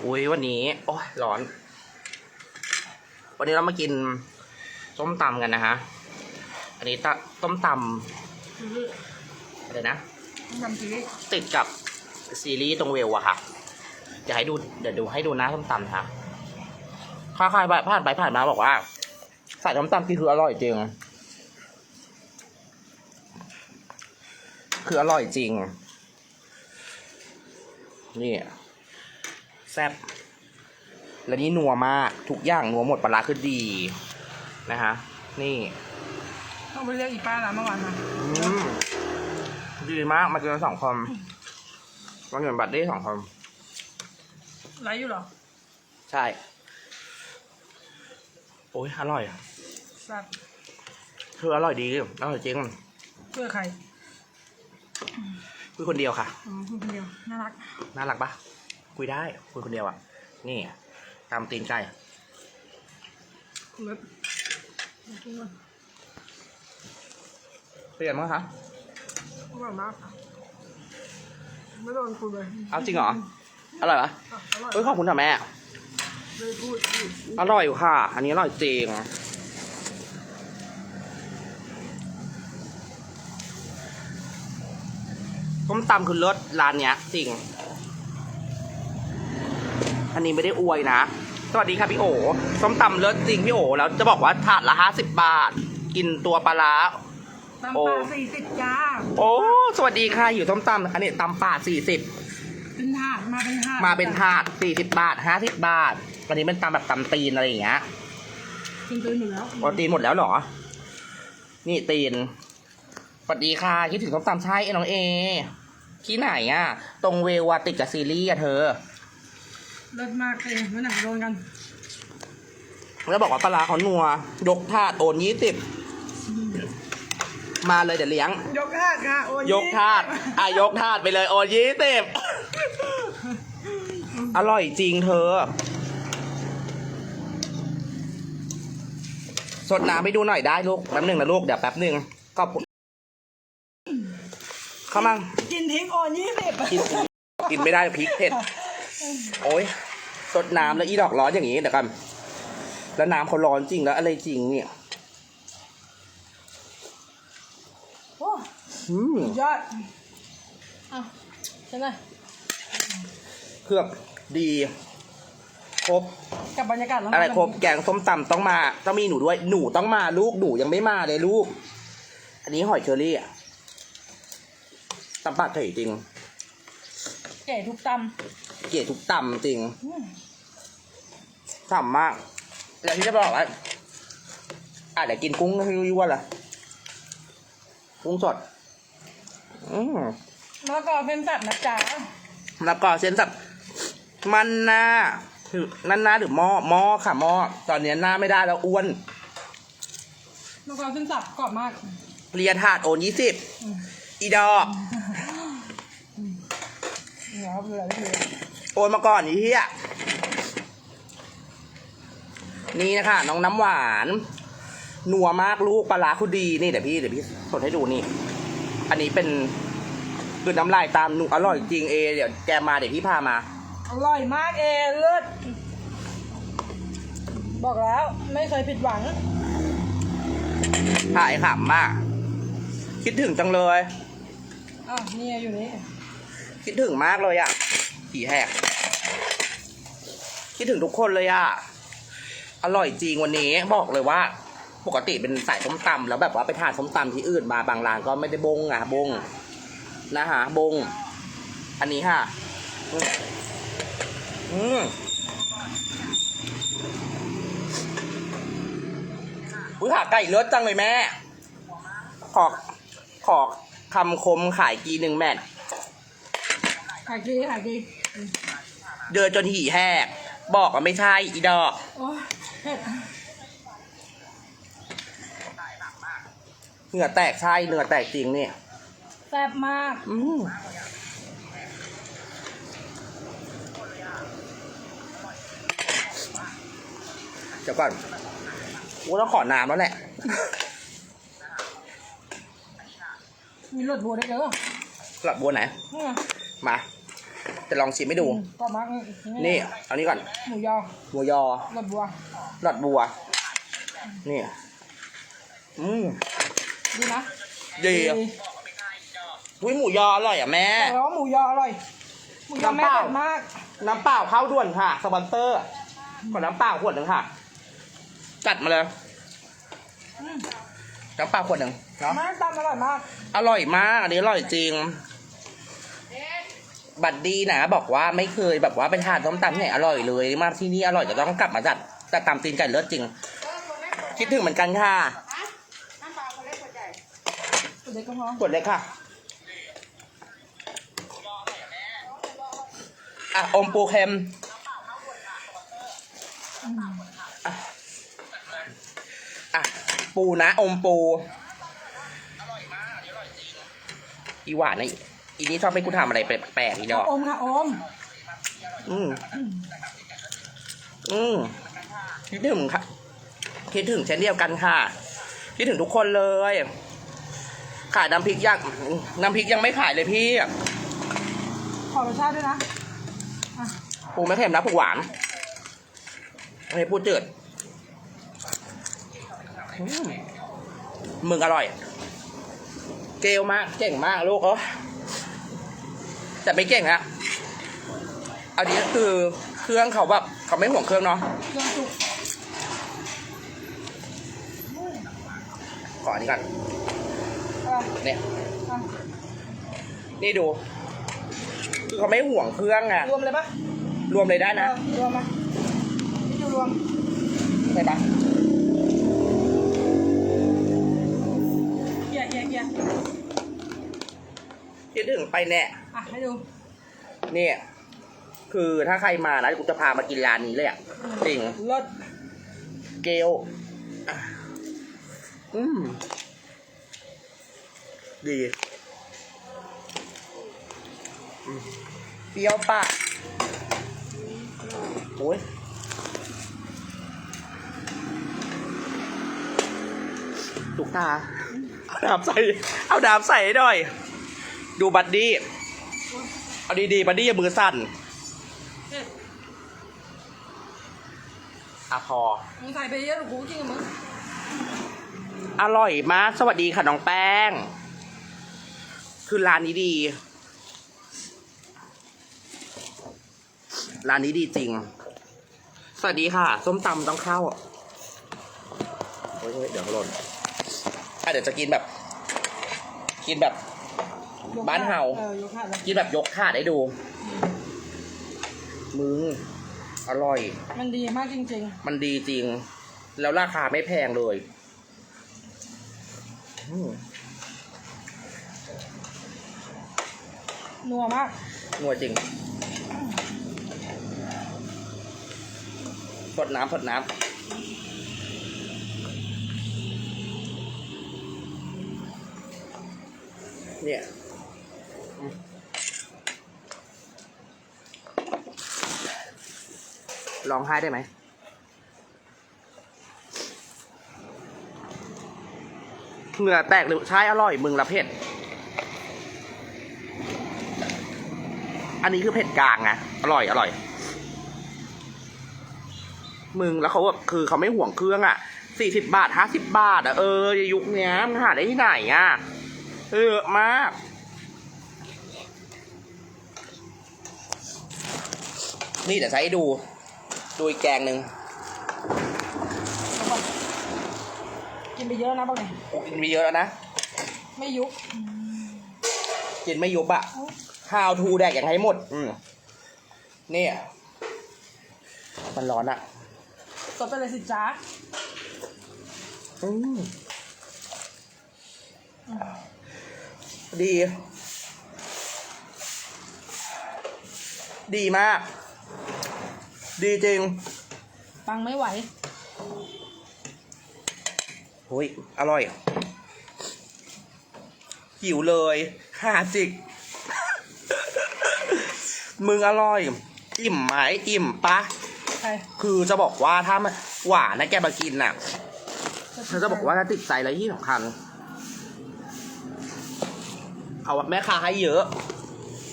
อุ้ยวันนี้ โอ้ยร้อน วันนี้เรามากินส้มตำกันนะฮะ อันนี้ตต้มตำอะไรนะ ทำซีรีส์ติดกับซีรีส์ตรงเวลอะค่ะเดี๋ยวให้ดู เดี๋ยวดูให้ดูหน้าส้มตำนะคะค่าใครผ่านไปผ่านมาบอกว่าใส่ส้มตำกินคืออร่อยจริง คืออร่อยจริง นี่ แซ่บและนี่นัวมากทุกอย่างนัวหมดปลาร้าคือดีนะฮะนี่ต้องไปเรียกอีป้าร้านเมื่อวานมาอืมดีมากมาเจอสองคนมาเงินบัตรได้สองคนไรอยู่เหรอ ใช่ โอ้ยอร่อยแซ่บคืออร่อยดีอร่อยจริงเพื่อใครคุยคนเดียวค่ะอ๋อคุณคนเดียวน่ารัก น่ารักปะ คุยได้ คุยคนเดียวอะ นี่ตามตีนไก่เลิศกินก่อนเปลี่ยนมั้งคะอร่อยมากค่ะไม่โดนคุณเลยเอาจริงเหรอ อร่อยปะอะอร่อยเอ้ยขอบคุณค่ะแม่เลยพูดพูดอร่อยอยู่ค่ะ อันนี้อร่อยจริงต้มตำคือเลิศร้านเนี้ยจริง อันนี้ไม่ได้อวยนะ สวัสดีค่ะพี่โอส้มตำเลิศจริงพี่โอแล้วจะบอกว่าถาดละห้าสิบบาท กินตัวปลาร้า ตำโอ้ ปลาสี่สิบจ้าโอ้ สวัสดีค่ะอยู่ส้มตำอันนี้ตำป่าสี่สิบเป็นถาดมาเป็นถาดมาเป็นถาดสี่สิบบาทห้าสิบบาทอันนี้เป็นตำแบบตำตีนอะไรอย่างเงี้ยกินตื่นหมดแล้วอ๋อตีนหมดแล้วเหรอ นี่ตีน สวัสดีค่ะคิดถึงส้มตำใช่น้องเอ ที่ไหนอะ ตรงเวลวาติดกับซีรีส์อะเธอ เลิศมากเลยเมื่อไหร่โดนกันแล้วบอกว่าปลาร้าเขานัว ยกถาดโอนยี่สิบมาเลยเดี๋ยวเลี้ยง ยกถาดค่ะโอ้ยกถาดอะยกถาดไปเลยโอนยี่สิบอร่อยจริงเธอ สดน้ำไปดูหน่อยได้ลูกแป๊บหนึ่งนะลูกเดี๋ยวแป๊บหนึ่งก็เข้ามากินทิ้งโอนยี่สิบกินกินไม่ได้พริกเผ็ด โอ้ย สดน้ำแล้วอีดอกร้อนอย่างนี้เดี๋ยวกันแล้วน้ำเขาร้อนจริงแล้วอะไรจริงเนี่ยโอ้อืมสุดยอดอะใช่ไหมเครื่องดีครบ กับบรรยากาศแล้วอะไรครบแกงส้มตำต้องมา ต้องมีหนูด้วย หนูต้องมาลูกหนูยังไม่มาเลยลูก อันนี้หอยเชอรี่อะตำปากเฉยจริง เก๋ทุกต เกลียดทุกตำจริงำอืมฉ่ำมากแล้วที่จะบอกว่าอะเดี๋ยวกินกุ้งให้รู้ว่าอะไรกุ้งสด อืมมะละกอเป็นสัตว์นะจ๊ะแล้วก็เส้นสับมันนะคือนั่นนะหรือหม้อหม้อค่ะหม้อตอนนี้หน้าไม่ได้แล้วอ้วนมะละกอเป็นสัตว์กรอบมากเรียถาดโอนยี่สิบอืมอีดอกเหนียวเหลือเหลือ โอนมาก่อนอีเหี้ยนี่นะคะ น้องน้ำหวานนัวมากลูกปลาร้าคุณดีนี่เดี๋ยวพี่เดี๋ยวพี่สดให้ดูนี่ อันนี้เป็นคือน้ำลายตามหนูอร่อยจริงเอ เดี๋ยวแกมาเดี๋ยวพี่พามา อร่อยมากเอเลิศบอกแล้วไม่เคยผิดหวังถ่ายขำมาก คิดถึงจังเลย อะเนี่ยอยู่นี่ คิดถึงมากเลยอะ ผีแหกคิดถึงทุกคนเลยอะ อร่อยจริงวันนี้บอกเลยว่า ปกติเป็นสายส้มตำแล้วแบบว่าไปทานส้มตำที่อื่นมาบางร้านก็ไม่ได้บงอะบงนะฮะบง อันนี้ค่ะ อืมอุ้ยขาไก่เลิศจังเลยแม่ ขอ ขอคำคมขายกีหนึ่งแม่ขายดีขายดี เดินจนหี่แหก บอกว่าไม่ใช่อีดอกโอ้ยเผ็ดเหงื่อแตกใช่เหงื่อแตกจริงเนี่ยแซ่บมาก อืมเดี๋ยวก่อนกูต้องขอน้ำแล้วแหละ มีรสบัวได้วยเด้อหลับบัวไหนเนี่ยมา จะลองชิมให้ดูอืมก็มากนี่เอานี้ก่อน หมูยอหมูยอรสบัวหลอดบัว นี่ อืมดีนะดีอุ้ยหมูยออร่อยอะแม่แต่ว่าหมูยออร่อย หมูยอแม่น้ำเปล่าเด็ดมาก น้ำเปล่าเข้าด่วนค่ะ สปอนเซอร์ ขอน้ำเปล่าขวดหนึ่งค่ะ จัดมาเลยอืมน้ำเปล่าขวดหนึ่งเนาะแม่ตำอร่อยมาก อร่อยมาก อันนี้อร่อยจริง บัดดีนะ บอกว่าไม่เคยแบบว่าไปทานส้มตำที่ไหนอร่อยเลย มาที่นี่อร่อยจะต้องกลับมาจัดแต่ตำตีนไก่เลิศจริง คิดถึงเหมือนกันค่ะเด็กก็พอกดเลยค่ะอะอมปูเค็มอืมอะปูนะอมปูอีหวานนะอี นี้ชอบให้กูทำอะไรแปลกๆอีดอกอมค่ะอม อืม อืมคิดถึงค่ะ คิดถึงเช่นเดียวกันค่ะ คิดถึงทุกคนเลยขายน้ำพริกยังน้ำพริกยังไม่ขายเลยพี่ขอรสชาติด้วยนะอะปูไม่เค็มนะปูหวานอันนี้ปูจืดอืมมึงอร่อย เกลมากเก่งมากลูกเออ แต่ไม่เก่งอะอันนี้คือเครื่องเขาแบบเขาไม่ห่วงเครื่องเนาะเครื่องจุกก่อนนี้ก่อนอะเนี่ยอะนี่ดูคือเขาไม่ห่วงเครื่องอะรวมเลยปะรวมเลยได้นะเออรวมมาพี่ดูรวมใช่ปะเกียร์เกียร์เกียร์คิดถึงไปแน่ อะให้ดู เนี่ย คือถ้าใครมานะกูจะพามากินร้านนี้เลยอะจริงรสเกลอะอืมดีอืมเปรี้ยวปะโอ้ยลูกตา เอาดาบใส่ เอาดาบใส่ให้หน่อย ดูบัดดี้ เอาดีๆบัดดี้อย่ามือสั่นเอ๊ะอะพอ มึงใส่ไปเยอะหรือกูกินกับมึงอร่อยมาก สวัสดีค่ะน้องแป้ง คือร้านนี้ดี ร้านนี้ดีจริง สวัสดีค่ะ ส้มตำต้องเข้าเฮ้ยเฮ้ยเดี๋ยวหล่นอะเดี๋ยวจะกินแบบ กินแบบยก บ้านเห่าเออยกขาดเลยกินแบบยกถาดให้ดู มึง อร่อย มันดีมากจริงมันดีจริง แล้วราคาไม่แพงเลยอืมๆ นัวมาก นัวจริงสดน้ำสดน้ำเนี่ย อืมร้องไห้ได้ไหมเหงื่อแตกหรือใช่อร่อยมึงละเผ็ด อันนี้คือเผ็ดกลางไงอร่อยอร่อย มึงแล้วเขาแบบคือเขาไม่ห่วงเครื่องอะสี่สิบบาทห้าสิบบาทอะเออยุคเนี้ยมันหาได้ที่ไหนอะเออมาก นี่เดี๋ยวใช้ให้ดู ดูอีกแกงหนึ่งแล้วก่อนกินไปเยอะนะบอกเลยโอ้กินไปเยอะแล้วนะ ไม่ยุบกินไม่ยุบอะ How to แดกอย่างให้หมด อืมเนี่ย มันร้อนอะสดไปเลยสิจ้าอืมดี ดีมาก ดีจริง ฟังไม่ไหวหุยอร่อย หิวเลยหาจิก มึงอร่อย อิ่มไหมอิ่มปะ ใครคือจะบอกว่าถ้ามันหวานนะแกมากินน่ะเธอจะบอกว่าถ้าติดใจอะไรที่สำคัญ เอาแม่ค้าให้เยอะ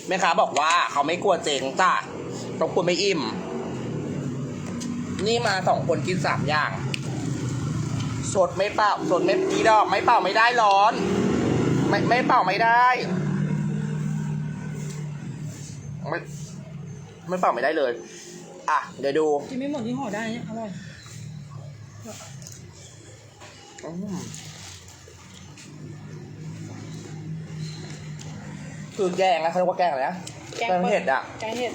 แม่ค้าบอกว่าเขาไม่กลัวเจ๊งจ้ะต้องกลัวไม่อิ่ม นี่มาสองคนกินสามอย่าง สดไม่เป่าสดไม่อีดอก ไม่เป่าไม่ได้ร้อน ไม่ไม่เป่าไม่ได้ ไม่ไม่เป่าไม่ได้เลย อะ เดี๋ยวดูกินไม่หมดที่ห่อได้เนี่ยอร่อยอืมคือแกงนะเขาเรียกว่าแกงอะไรนะแกงเห็ดอะแกงเห็ด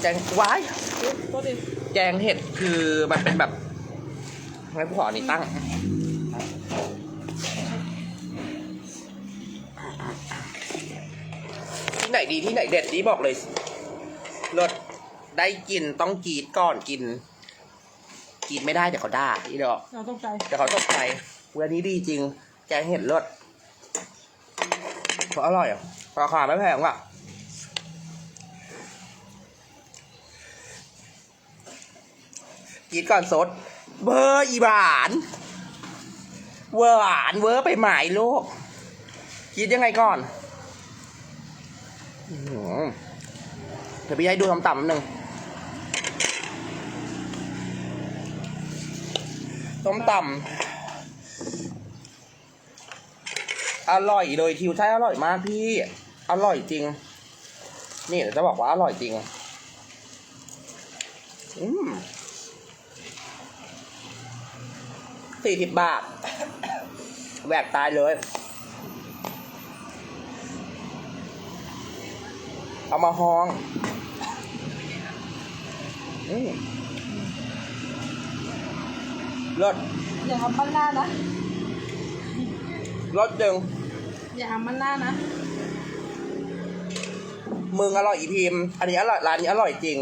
แกงว้ายอุ๊ยโทษดิ แกงเห็ดคือมันเป็นแบบงั้นกูขออันนี้ตั้ง ที่ไหนดีที่ไหนเด็ดดีบอกเลยรสได้กินต้องกรีดก่อนกินกรีดไม่ได้เดี๋ยวเขาด่าอีดอกเราต้องใจเดี๋ยวเขาตกใจเวันนี้ดีจริง แกงเห็ดรสเพราะอร่อยอะราคาไม่แพงว่ะ กินก่อนสด เบอร์อีหวานเวอร์หวานเวอร์ไปหมายลูกคิดยังไงก่อนเดี๋ยวพี่ให้ดูต่ำๆนิดนึงต้มตำอร่อยเลยทิวใช่อร่อยมากพี่ อร่อยจริง นี่เดี๋ยวจะบอกว่าอร่อยจริง อืม สี่สิบบาทแหวกตายเลย เอามาห้องอืมรสอย่าทำมันหน้านะ รสจึงอย่าทำมันหน้านะ มึงอร่อยอีพิมพ์อันนี้อร่อยร้านนี้อร่อยจริง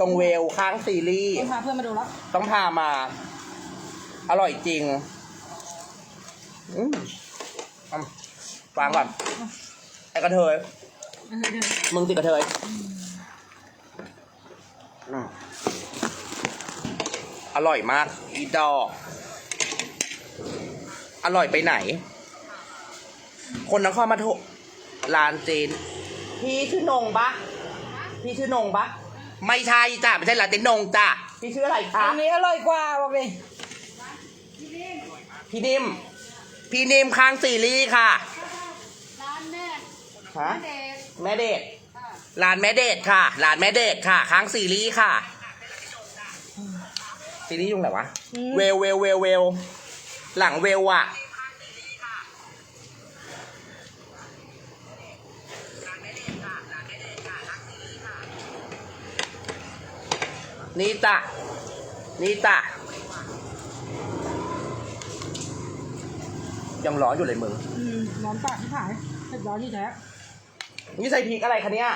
ตรงเวลข้างซีรีส์ต้องพาเพื่อนมาดูแล้ว ต้องพามา อร่อยจริงอืมอะวางก่อนไอ้กระเทยเออเดี๋ยวมึงติดกระเทยอืมอร่อยมาก อีดอก อร่อยไปไหน คนนครมาถมร้านเจน พี่ชื่อนงปะพี่ชื่อนงปะไม่ใช่จ้ะไม่ใช่ร้านเจนนงจ้ะพี่ชื่ออะไรคะ อันนี้อร่อยกว่าบอกเลย พี่นิ่ม พี่นิ่มค้างซีรีส์ค่ะ ร้านแม่ฮะ แม่เด็กแม่เดชค่ะร้านแม่เดชค่ะร้านแม่เดชค่ะ ค้างซีรีส์ค่ะ ซีรีส์ยุงไหนวะ เวลเวลเวลเวลหลังเวลอะนี่จ้ะนี่จ้ะ ยังร้อนอยู่เลยมึงอืมร้อนปากที่ขายเผ็ดร้อนที่แท้นี่ใส่พริกอะไรคะเนี่ย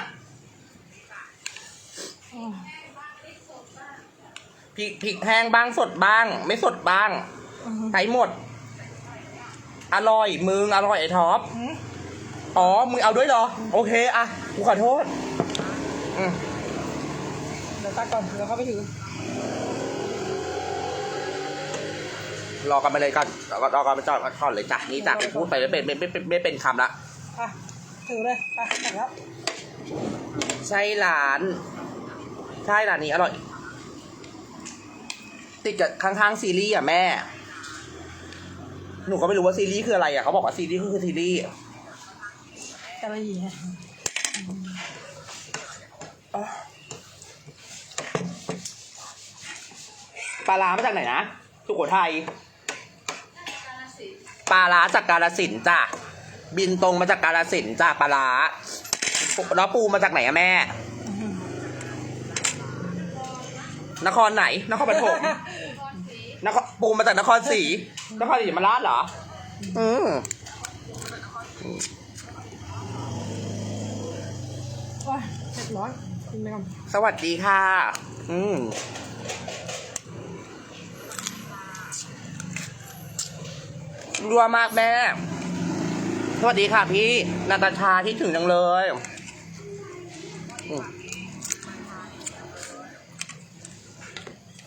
อ๋อพริกพริกแห้งบ้างสดบ้าง ไม่สดบ้างอือฮึใช้หมด อร่อยมึงอร่อยไอ้ท็อป อืมอ๋อ มึงเอาด้วยเหรอ โอเคอะกูขอโทษ อืมเดี๋ยวตักก่อนเดี๋ยวเข้าไปถือ รอกันไปเลยก่อนรอรอกันไปจอดก่อนเลยจ้ะนี่จ้ะกูพูดไปไม่เป็นไม่ไม่ไม่เป็นคำละอะถือเลยไปตักแล้วใช่ร้าน ใช่ร้านนี้อร่อย ติดกับข้างๆซีรีส์อะแม่ หนูก็ไม่รู้ว่าซีรีส์คืออะไรอะเขาบอกว่าซีรีส์ก็คือซีรีส์กะหรี่ปลาร้ามาจากไหนนะสุโขทัย ปลาร้าจากกาลสินธุ์จ้ะบินตรงมาจากกาลสินธุ์จ้ะปลาร้าปูแล้วปูมาจากไหนอะแม่อื้อหือนครไหน นครปฐมนครปูมาจากนครศรีนครศรีธรรมราชเหรอ อืมโอ้ยเผ็ดร้อนกินไปก่อน สวัสดีค่ะ อืม รัวมากแม่ สวัสดีค่ะพี่นาตาชาที่ถึงจังเลยอืม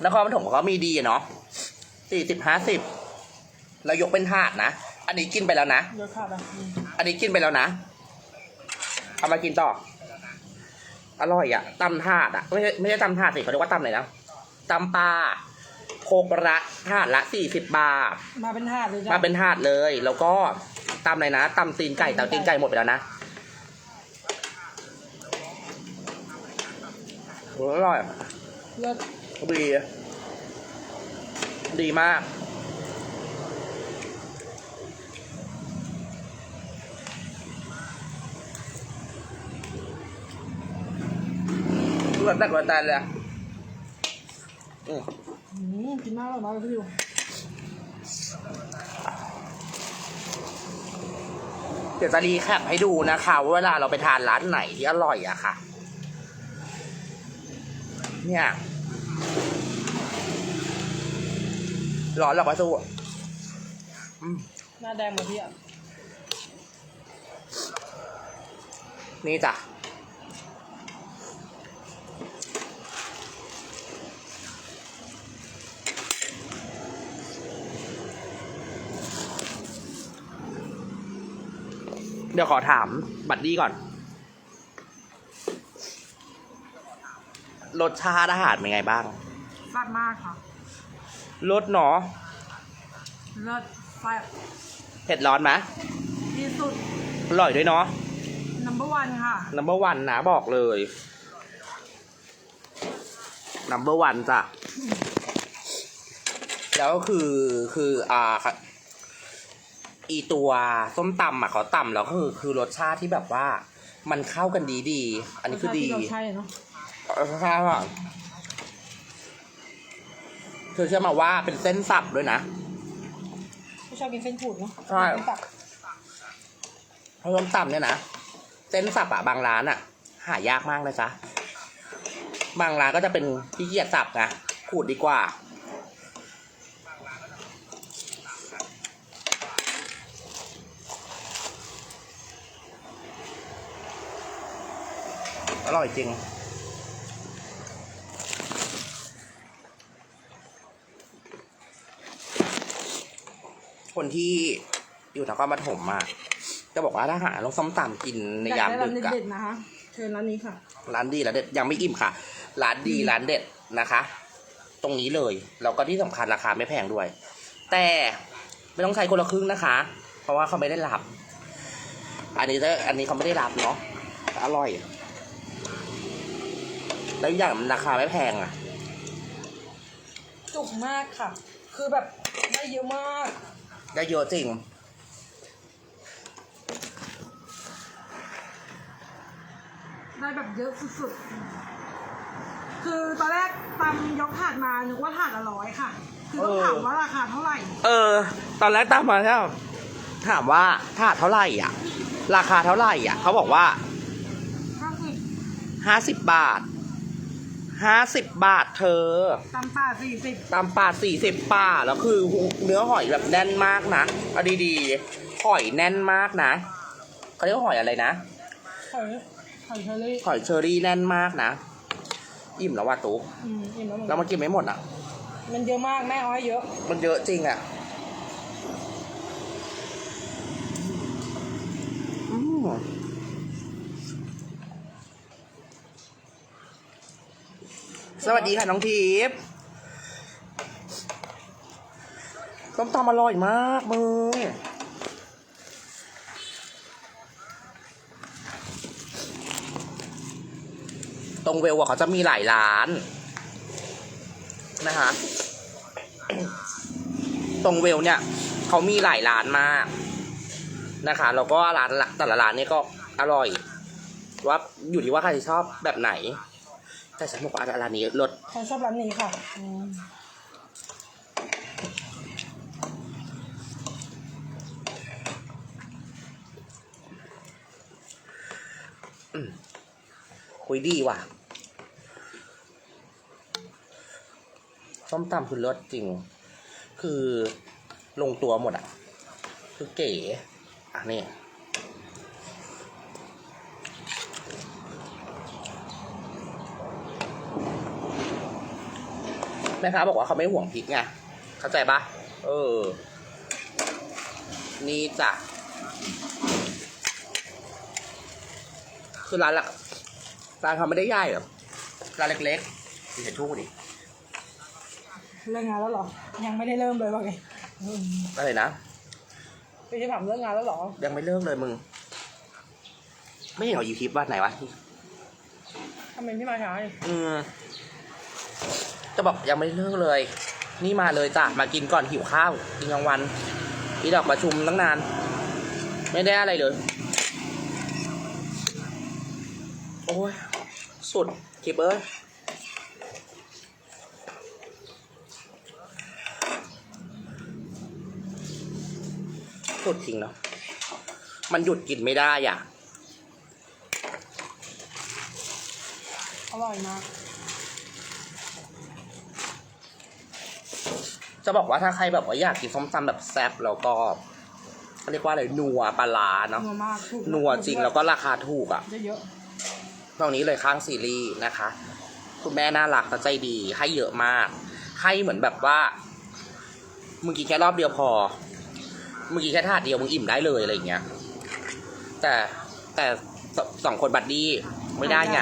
นครปฐมก็มีดีอะเนาะสี่สิบห้าสิบแล้วยกเป็นถาดนะ อันนี้กินไปแล้วนะ เดี๋ยวขาดอะอืมอันนี้กินไปแล้วนะ เอามากินต่อออร่อยอะตำถาดอะไม่ใช่ไม่ใช่ตำถาดสิเขาเรียกว่าตำอะไรนะตำปลา โคกระถาดละสี่สิบบาท มาเป็นถาดเลยจ้ะมาเป็นถาดเลย แล้วก็ตำอะไรนะตำตีนไก่แต่ตีนไก่หมดไปแล้วนะโอ้ยอร่อยเลิศดีดีมากเลือดตักกระตายเลยอะอืมอืม กินมากเลยมากเลยพี่ดิวเดี๋ยวจะรีแคปให้ดูนะคะว่าเวลาเราไปทานร้านไหนที่อร่อยอะค่ะ เนี่ยร้อนหรอกวะสู้อืมหน้าแดงเหมือนพี่อะ นี่จ้ะ เดี๋ยวขอถามบัดดี้ก่อน รสชาติอาหารเป็นไงบ้างแซ่บมากค่ะรสเนาะเลิศแซ่บเผ็ดร้อนไหมที่สุด อร่อยด้วยเนาะ number one ค่ะ number one นะบอกเลย number one จ้ะ แล้วก็คือคืออ่าค่ะ อีตัวส้มตำอะเขาตำแล้วก็คือคือรสชาติที่แบบว่า มันเข้ากันดีดีๆอันนี้คือดีรสชาติที่เราใช่เนาะรสชาติว่าเธอเชื่อมาว่าเป็นเส้นสับด้วยนะไม่ชอบกินเส้นขูดเนาะใช่เส้นตับเพราะส้มตำเนี่ยนะเส้นสับอะบางร้านอะหายากมากเลยจ้ะบางร้านก็จะเป็นขี้เกียจสับไงขูดดีกว่า อร่อยจริง คนที่อยู่นครปฐมอะจะบอกว่าถ้าหาลองส้มตำกินในยามอยกดึได้กร้านอะเด็ดๆนะคะเชิญร้านนี้ค่ะ ร้านดีร้านเด็ดยังไม่อิ่มค่ะ ร้านดีร้านเด็ดนะคะ ตรงนี้เลยแล้วก็ที่สำคัญราคาไม่แพงด้วย แต่ไม่ต้องใช้คนละครึ่งนะคะ เพราะว่าเขาไม่ได้รับ อันนี้จะอันนี้เขาไม่ได้รับเนาะแต่อร่อย แล้วอีกอย่างมันราคาไม่แพงอะ จุกมากค่ะ คือแบบได้เยอะมาก ได้เยอะจริง ได้แบบเยอะสุดๆ คือตอนแรกตำยกถาดมานึกว่าถาดละร้อยค่ะ คือต้องเออถามว่าราคาเท่าไหร่ เออ ตอนแรกตามมาแล้วถามว่าถาดเท่าไหร่อะ ราคาเท่าไหร่อะ เขาบอกว่าก็คือห้าสิบบาท ห้าสิบบาทเธอตำป่าสี่สิบตามปลาสี่สิบปลาแล้วคือเนื้อหอยแบบแน่นมากนะเอาดีๆหอยแน่นมากนะเขาเรียกว่าหอยอะไรนะหอยหอยเชอรี่หอยเชอรี่แน่นมากนะอิ่มแล้วว่ะตุ๊กอืมอิ่มแล้วเหมือนแล้กัวนมันกินไม่หมดอะ มันเยอะมากแม่เอาให้เยอะ มันเยอะจริงอะ สวัสดีค่ะ น้องทิพย์ส้มตำอร่อยมากมึงตรงเวลอะเขาจะมีหลายร้าน นะคะ ตรงเวลเนี่ยเขามีหลายร้านมากนะคะแล้วก็ร้านละแต่ละร้านเนี่ยก็อร่อย ว่าอยู่ที่ว่าใครชอบแบบไหน แต่ฉันบอกว่าร้านนี้รสฉันชอบร้านนี้ค่ะอืมคุยดีว่ะ ส้มตำคือรสจริง คือลงตัวหมดอะ คือเก๋ อะนี่ แม่ค้าบอกว่าเขาไม่ห่วงพริกไงเข้าใจปะเออ นี่จ้ะคือร้านละร้านเขาไม่ได้ใหญ่หรอกร้านเล็กๆมีแต่ชู่ดิเรื่องงานแล้วเหรอ ยังไม่ได้เริ่มเลยว่าไงอืมอะไรนะพี่จะถามเรื่องงานแล้วเหรอ ยังไม่เริ่มเลยมึง ไม่เห็นเอายูคลิปว่าไหนวะทำไมพี่มาช้าอีกอืม จะบอกยังไม่เลิกเลย นี่มาเลยจ้ะมากินก่อนหิวข้าวกินกลางวันพี่ดอกประชุมตั้งนาน ไม่ได้อะไรเลย โอ้ยสุดคลิปเอ้ยสุดจริงเนาะมันหยุดกินไม่ได้อะ อร่อยมาก จะบอกว่าถ้าใครแบบว่าอยากกินส้มตำแบบแซ่บแล้วก็เขาเรียกว่าอะไรนัวปลาร้าเนาะนัวมากถูกนัวจริงแล้วก็ราคาถูกอะ่ะเยอะตรงนี้เลยข้างซีรีส์นะคะ คุณแม่น่ารักและใจดีให้เยอะมาก ให้เหมือนแบบว่ามึงกินแค่รอบเดียวพอมึงกินแค่ถาดเดียวมึงอิ่มได้เลยอะไรอย่างเงี้ย แต่แต่สสองคนบัดดี้ๆไม่ได้ไง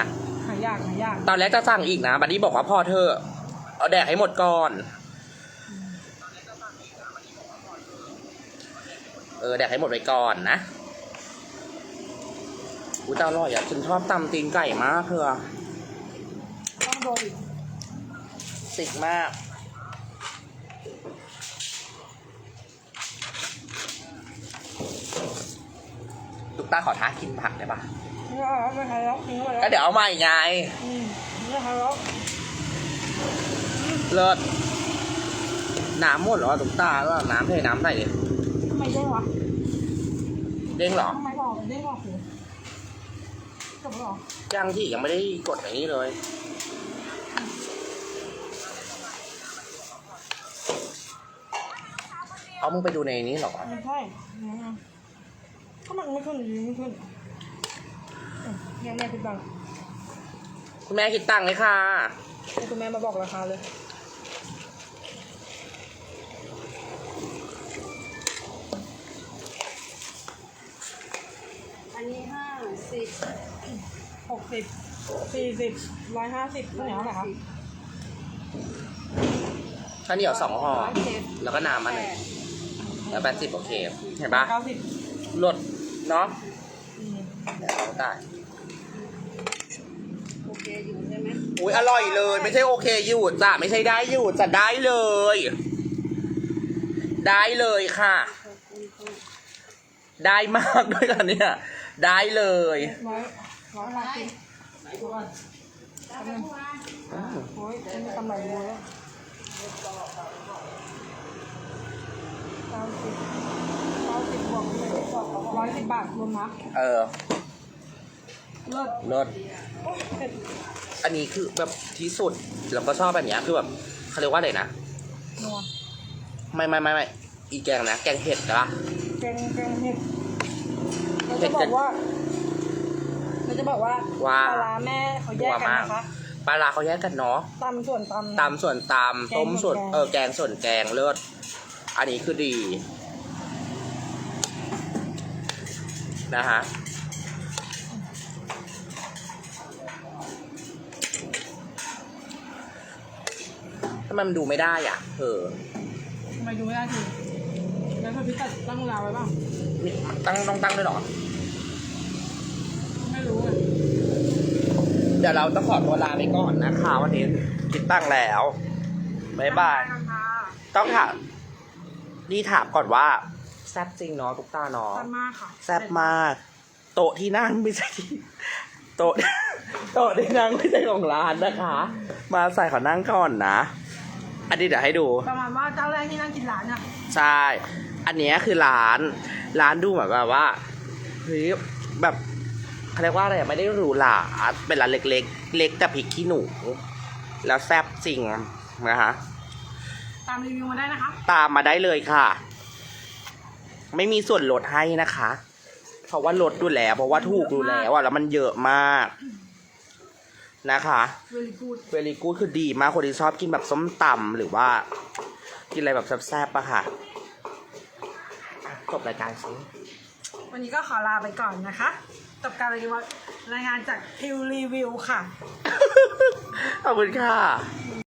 หายากหายากตอนแรกจะสั่งอีกนะบัดดี้บอกว่าพอเธอะเอาแดกให้หมดก่อน เออแดกให้หมดไปก่อนนะอุ้ยแต่อร่อยอะฉันชอบตำตีนไก่มากเธอต้องโดนอีกสิกมาก ตุ๊กตาขอท้ากินผักได้ปะนี่เอาแล้วไม่ใครแล้วทิ้งไปแล้ก็วเดี๋ยวเอาใหม่ไง อืมนี่ใครแล้วเลิศน้ำหมดเหรอตุ๊กตาแล้วน้ำเทน้ำใส่ดิทำไมเด้งวะเด้งเหรอทำไมบอกเด้งออกหูจบแล้วเหรอยังที่ยังไม่ได้กดอย่างนี้เลยเอามึงไปดูในนี้เหรอไม่ใช่อืมก็มันไม่ขึ้นอยู่ไม่ขึ้นอืมยังแม่คิดบังคุณแม่คิดตังค์เลยค่ะให้คุณแม่มาบอกราคาเลย อันนี้ห้าสิบ หกสิบสี่สิบร้อยห้าสิบเท่าไหร่เท่าไหร่ครับข้าวเหนียวสองห่อ ร้อยเจ็ดแล้วก็น้ำอันหนึ่งแล้วแปดสิบโอเค เห็นปะเก้าสิบลดเนาะอืมเดี๋ยวเอาได้ โอเคอยู่ใช่ไหมอุ้ยอร่อยเลย ไม่ใช่โอเคอยู่จ้ะไม่ใช่ได้อยู่จะได้เลย ได้เลยค่ะ ขอบคุณค่ะได้มากด้วยกันเนี่ย ได้เลย ร้อย ร้อยห้าสิบดูก่อนแล้วไปทุกวันอืมโอ้ยอันนี้กำไรบัวแล้วเก้าสิบเก้าสิบบวกเลยร้อยสิบบาทรวมนะเออเลิศเลิศโอ้ยเผ็ดอันนี้คือแบบที่สุดแล้วก็ชอบแบบเนี้ยคือแบบเขาเรียกว่าอะไรนะนัวไม่ไม่ไม่ไม่อีแกงนะแกงเห็ดนะแกงแกงเห็ดเราเผ็จะดบกัอนกว่า เราจะบอกว่าว่า ปลาร้าแม่เขาแยกกันนะคะปลาร้าเขาแยกกันเนาะตำส่วนตำ ตำส่วนตำต้มส่วนแกงส่วนแกงเออแกงส่วนแกงเลิศอันนี้คือดีนะฮะทำไมมันดูไม่ได้อะเออทำไมดูไม่ได้ทีแล้วพอพี่ตัดตั้งเวลาไว้บ้างมีตั้งต้องตั้งด้วยเหรอ ไม่รู้อะ เดี๋ยวเราต้องขอตัวลาไปก่อนนะคะวันนี้คิดตั้งแล้วบ๊ายบาย ต้องถามนี่ถามก่อนว่า แซ่บจริงเนาะทุกตาเนาะแซ่บมากค่ะแซ่บมาก โต๊ะที่นั่งไม่ใช่ที่โต๊ะโต๊ะที่นั่งไม่ใช่ของร้านนะคะ มาใส่ขอนั่งก่อนนะ อันนี้เดี๋ยวให้ดู ประมาณว่าเจ้าแรกที่นั่งกินร้านอะใช่ อันเนี้ยคือร้าน ร้านดูเหมือนแบบว่าเฮ้ยแบบ เขาเรียกว่าอะไรอะไม่ได้หรูหราเป็นร้านเล็กๆ เล็กแต่พริกขี้หนู แล้วแซ่บจริงนะคะ ตามรีวิวมาได้นะคะ ตามมาได้เลยค่ะ ไม่มีส่วนลดให้นะคะ เพราะว่าลดดูแล้ว เพราะว่าถูกดูแล้วอะแล้วมันเยอะมากนะคะ very good เวลีกูดคือดีมากคนที่ชอบกินแบบส้มตำหรือว่า กินอะไรแบบแซ่บๆอะค่ะอะจบรายการซิวันนี้ก็ขอลาไปก่อนนะคะ กับการรายงานรายงานจากทิวรีวิวค่ะ ขอบคุณค่ะ